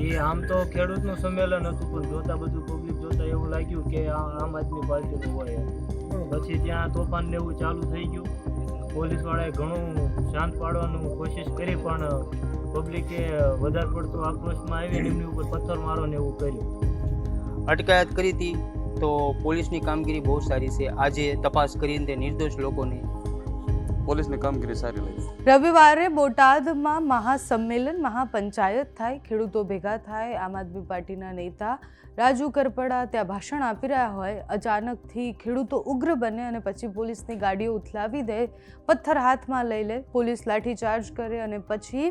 એ આમ તો ખેડૂતનું સંમેલન હતું, પણ જોતા બધું પબ્લિક જોતા એવું લાગ્યું કે આ આમ આદમી પાર્ટીનું હોય પછી ત્યાં તોફાન ને એવું ચાલુ થઈ ગયું. પોલીસ વાળાએ ઘણું શાંત પાડવાનું કોશિશ કરી, પણ પબ્લિકે વધારે પડતું આક્રોશમાં આવી એમની ઉપર પથ્થર મારો ને એવું કર્યું. અટકાયત કરી હતી તો પોલીસની કામગીરી બહુ સારી છે. આજે તપાસ કરીને તે નિર્દોષ લોકોને પોલીસની કામગીરી સારી લાગી. રવિવારે બોટાદમાં મહાસંમેલન, મહાપંચાયત થાય, ખેડૂતો ભેગા થાય, આમ આદમી પાર્ટીના નેતા રાજુ કરપડા ત્યાં ભાષણ આપી રહ્યા હોય. અચાનકથી ખેડૂતો ઉગ્ર બને અને પછી પોલીસની ગાડીઓ ઉથલાવી દે, પથ્થર હાથમાં લઈ લે, પોલીસ લાઠીચાર્જ કરે અને પછી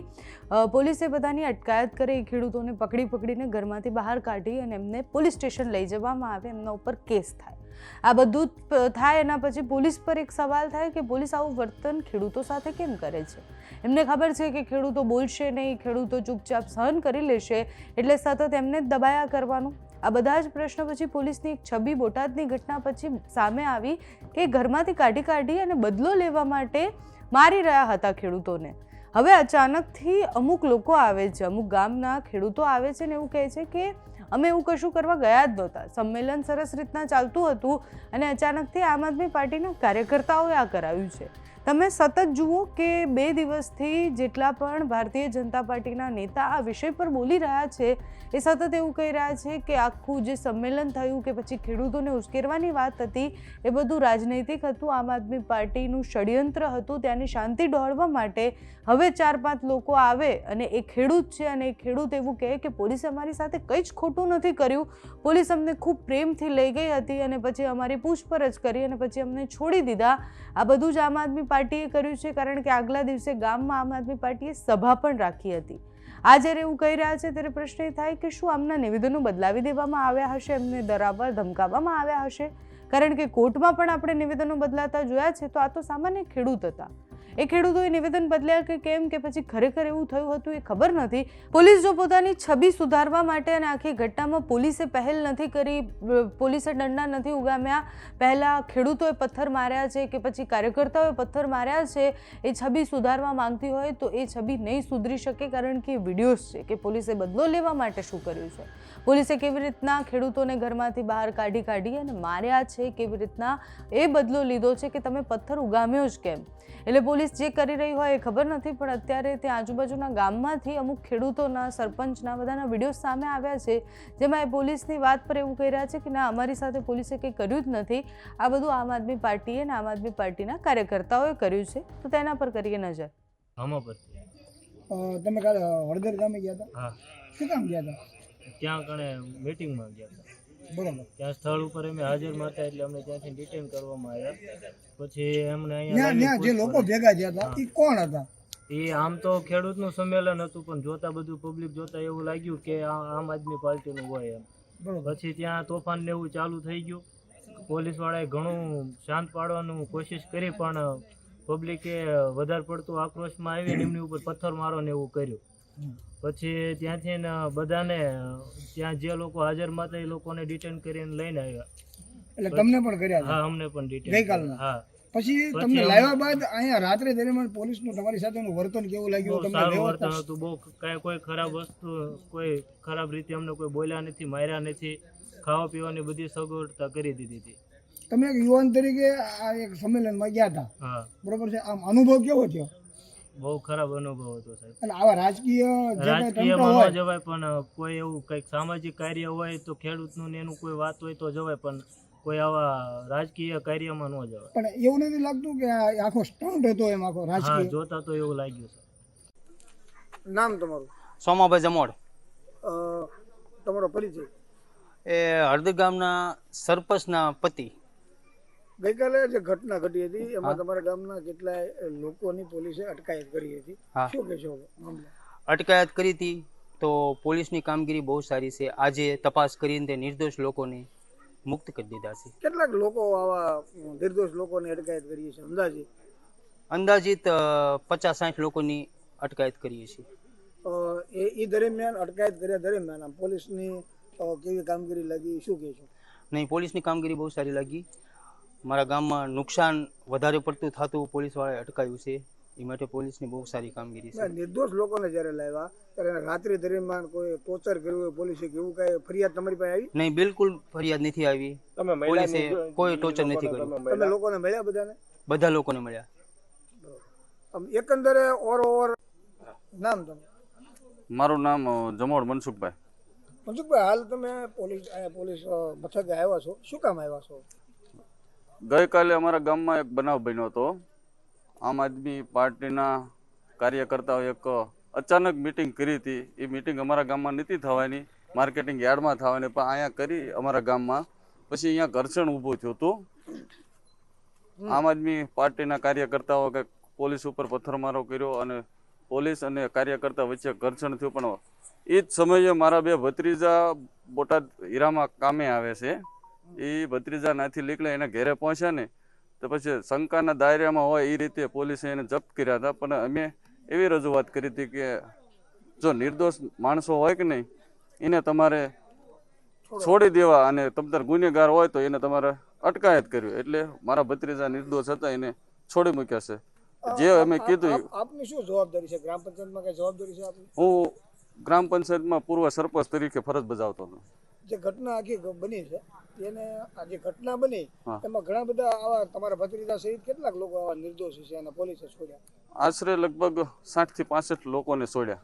પોલીસે બધાની અટકાયત કરે એ ખેડૂતોને પકડી પકડીને ઘરમાંથી બહાર કાઢી અને એમને પોલીસ સ્ટેશન લઈ જવામાં આવે, એમના ઉપર કેસ થાય. આ બધું થાય એના પછી પોલીસ પર એક સવાલ થાય કે પોલીસ આવું વર્તન ખેડૂતો સાથે કેમ કરે છે? એમને ખબર છે કે ખેડૂતો બોલશે નહીં, ખેડૂતો ચૂપચાપ સહન કરી લેશે, એટલે સતત એમને જ દબાયા કરવાનું. આ બધા જ પ્રશ્ન પછી પોલીસની એક છબી બોટાદની ઘટના પછી સામે આવી કે ઘરમાંથી કાઢી કાઢી અને બદલો લેવા માટે મારી રહ્યા હતા ખેડૂતોને. હવે અચાનકથી અમુક લોકો આવે છે, અમુક ગામના ખેડૂતો આવે છે ને એવું કહે છે કે અમે એવું કશું કરવા ગયા જ નહોતા. સંમેલન સરસ રીતના ચાલતું હતું અને અચાનકથી આમ આદમી પાર્ટીના કાર્યકર્તાઓએ આ કરાવ્યું છે. તમે સતત જુઓ કે બે દિવસથી જેટલા પણ ભારતીય જનતા પાર્ટીના નેતા આ વિષય પર બોલી રહ્યા છે, એ સતત એવું કહી રહ્યા છે કે આખું જે સંમેલન થયું કે પછી ખેડૂતોને ઉશ્કેરવાની વાત હતી, એ બધું રાજનૈતિક હતું, આમ આદમી પાર્ટીનું ષડયંત્ર હતું, ત્યાંની શાંતિ દોડવા માટે હવે ચાર પાંચ લોકો આવે અને એ ખેડૂત છે અને એ ખેડૂત એવું કહે કે પોલીસે અમારી સાથે કંઈ જ ખોટું નથી કર્યું, પોલીસ અમને ખૂબ પ્રેમથી લઈ ગઈ હતી અને પછી અમારી પૂછપરછ કરી અને પછી અમને છોડી દીધા. આ બધું જ આમ આદમી પાર્ટીએ કર્યું છે કારણ કે આગલા દિવસે ગામમાં આમ આદમી પાર્ટીએ સભા પણ રાખી હતી. આ જ્યારે એવું કહી રહ્યા છે ત્યારે પ્રશ્ન એ થાય કે શું આમના નિવેદનો બદલાવી દેવામાં આવ્યા હશે, એમને ડરાવવા, ધમકાવવામાં આવ્યા હશે? કારણ કે કોર્ટમાં પણ આપણે નિવેદનો બદલાતા જોયા છે, તો આ તો સામાન્ય ખેડૂત હતા. એ ખેડૂતોએ નિવેદન બદલ્યા કે કેમ કે પછી ખરેખર એવું થયું હતું એ ખબર નથી. પોલીસ જો પોતાની છબી સુધારવા માટે અને આખી ઘટનામાં પોલીસે પહેલ નથી કરી પોલીસે દંડા નથી ઉગામ્યા. પહેલાં ખેડૂતોએ પથ્થર માર્યા છે કે પછી કાર્યકર્તાઓએ પથ્થર માર્યા છે, એ છબી સુધારવા માંગતી હોય તો એ છબી નહીં સુધરી શકે કારણ કે વિડીયોઝ છે કે પોલીસે બદલો લેવા માટે શું કર્યું છે. પોલીસે કેવી રીતના ખેડૂતોને ઘરમાંથી બહાર કાઢી કાઢી અને માર્યા છે, કેવી રીતના એ બદલો લીધો છે કે તમે પથ્થર ઉગામ્યો જ કેમ? એટલે પોલીસ જે કરી રહી હોય એ ખબર નથી પણ અત્યારે તે આજુબાજુના ગામમાંથી અમુક ખેડૂતોના સરપંચના બધાના વીડિયો સામે આવ્યા છે જેમાં એ પોલીસની વાત પર એવું કહી રહ્યા છે કે ના અમારી સાથે પોલીસે કંઈ કર્યું જ નથી. આ બધું આમ આદમી પાર્ટીએ અને આમ આદમી પાર્ટીના કાર્યકર્તાઓએ કર્યું છે. તો તેના પર કરીએ નજર. આમાં તમે કાલે હળદર ગામે ગયા હતા? હા. શું કામ ગયા હતા? ત્યાં કણે મીટિંગમાં ગયા હતા. બરોબર. ત્યાં સ્થળ ઉપર અમે હાજર હતા એટલે અમને ત્યાંથી ડિટેન કરવામાં આવ્યા. પછી એમને અહીંયા જે લોકો ભેગા થયા હતા એ કોણ હતા? એ આમ તો ખેડૂતનું સંમેલન હતું પણ જોતા બધું પબ્લિક જોતા એવું લાગ્યું કે આ આમ આદમી પાર્ટીનું હોય એમ. પછી ત્યાં તોફાન ને એવું ચાલુ થઈ ગયું. પોલીસ વાળાએ ઘણું શાંત પાડવાનું કોશિશ કરી પણ પબ્લિકે વધારે પડતું આક્રોશમાં આવીને એમની ઉપર પથ્થર મારો ને એવું કર્યું. પછી ત્યાંથી બધાને ત્યાં જે લોકો હાજરમાં હતા એ લોકોને ડિટેન કરીને લઈને આવ્યા. એટલે તમને પણ કર્યા હા અમને પણ ડિટેન ગઈકાલના? હા. પછી પછી તમને લાવ્યા બાદ અહીંયા રાત્રે દરમિયાન પોલીસનું તમારી સાથેનું વર્તન કેવું લાગ્યું? તમને સારું વર્તન હતું. બહુ કાંઈ કોઈ ખરાબ વસ્તુ કોઈ ખરાબ રીતે અમને કોઈ બોલ્યા નથી માર્યા નથી. ખાવા પીવાની બધી સગવડતા કરી દીધી હતી. તમે એક યુવાન તરીકે આ એક સંમેલનમાં ગયા હતા. બરોબર છે? આમ અનુભવ કેવો થયો? બહુ ખરાબ અનુભવ હતો સાહેબ. એટલે આવા રાજકીય જે રાજકીય તંત્ર ન જવાય પણ કોઈ એવું કંઈક સામાજિક કાર્ય હોય તો ખેડૂતનું ને એનું કોઈ વાત હોય તો જવાય પણ કોઈ આવા રાજકીય કાર્યમાં ન જવાય. પણ એવું નથી લાગતું કે આખો સ્ટન્ટ હતો એમ આખો હા રાજકીય? જોતા તો એવું લાગ્યું છે નામ તમારું? સોમાભાઈ જમોડ. તમારો પરિચય? એ હળદર ગામના સરપંચના પતિ. ગઈકાલે જે ઘટના ઘટી હતી એમાં તમારા ગામના કેટલાય લોકોની પોલીસે અટકાયત કરી હતી. શું કહેશો અટકાયત કરી હતી તો પોલીસની કામગીરી બહુ સારી છે. આજે તપાસ કરીને તે નિર્દોષ લોકોને મુક્ત કરી દીધા છે. કેટલાક લોકો આવા નિર્દોષ લોકોને અટકાયત કરીએ છીએ? અંદાજે? અંદાજિત પચાસ સાઠ લોકોની અટકાયત કરીએ છીએ. એ એ દરમિયાન અટકાયત કર્યા દરમિયાન પોલીસની કેવી કામગીરી લાગી? શું કહેશો? નહીં પોલીસની કામગીરી બહુ સારી લાગી. મારા ગામમાં નુકસાન વધારે પડતું થતું પોલીસવાળાએ અટકાયું છે. એ માટે પોલીસની બહુ સારી કામગીરી છે. નિર્દોષ લોકોને જ્યારે લાવ્યા ત્યારે રાત્રિ દરમિયાન કોઈ ટોર્ચર કર્યું હોય પોલીસે કે એવું કાંઈ ફરિયાદ તમારી પાસે આવી? નહીં બિલકુલ ફરિયાદ નથી આવી. પોલીસે કોઈ ટોર્ચર નથી કર્યું. તમે લોકોને મળ્યા બધાને? બધા લોકોને મળ્યા. એકંદરે ઓર ઓવર નામ તમે? મારું નામ જમોડ મનસુખભાઈ. મનસુખભાઈ હાલ તમે પોલીસ પોલીસ મથકે આવ્યા છો. શું કામ આવ્યા છો? ગઈકાલે અમારા ગામમાં એક બનાવ બન્યો હતો. આમ આદમી પાર્ટીના કાર્યકર્તાઓ એક અચાનક મિટિંગ કરી હતી. એ મિટિંગ અમારા ગામમાં નથી થવાની માર્કેટિંગ યાર્ડમાં થવાની, પણ અહીંયા કરી અમારા ગામમાં. પછી અહીંયા ઘર્ષણ ઊભું થયું હતું. આમ આદમી પાર્ટીના કાર્યકર્તાઓ કે પોલીસ ઉપર પથ્થરમારો કર્યો અને પોલીસ અને કાર્યકર્તા વચ્ચે ઘર્ષણ થયું. પણ એ જ સમયે મારા બે ભત્રીજા બોટાદ હીરામાં કામે આવે છે. એ ભત્રીજા નાથી નીકળે એના ઘેરે પહોંચ્યા ને તો પછી શંકાના દાયરામાં હોય એ રીતે પોલીસે એને જપ્ત કર્યા હતા. પણ અમે એવી રજૂઆત કરી હતી કે જો નિર્દોષ માણસો હોય કે નહીં એને તમારે છોડી દેવા અને તમતાર ગુનેગાર હોય તો એને તમારે અટકાયત કરવી. એટલે મારા ભત્રીજા નિર્દોષ હતા એને છોડી મૂક્યા છે. જે અમે કીધું આપની શું જવાબદારી છે? ગ્રામ પંચાયતમાં કઈ જવાબદારી છે હું ગ્રામ પંચાયતમાં પૂર્વ સરપંચ તરીકે ફરજ બજાવતો હતો. જે ઘટના આખી બની છે એને આ જે ઘટના બની એમાં ઘણા બધા આવા તમારા ભત્રીજા સહિત કેટલાક લોકો આવા નિર્દોષી છે અને પોલીસે છોડ્યા. આશરે લગભગ સાઠથી પાસઠ લોકોને છોડ્યા.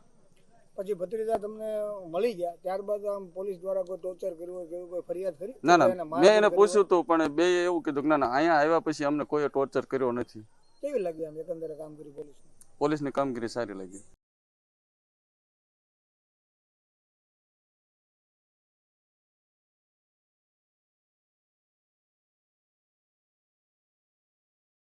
પછી ભત્રીજા તમને મળી ગયા ત્યારબાદ આમ પોલીસ દ્વારા કોઈ ટોર્ચર કર્યું હોય કે કોઈ ફરિયાદ કરી? ના ના. મેં એને પૂછ્યું હતું પણ બે એવું કીધું કે ના ના અહીંયા આવ્યા પછી અમને કોઈ ટોર્ચર કર્યો નથી. કેવી લાગી આમ એકંદરે કામગીરી પોલીસ પોલીસની કામગીરી સારી લાગી.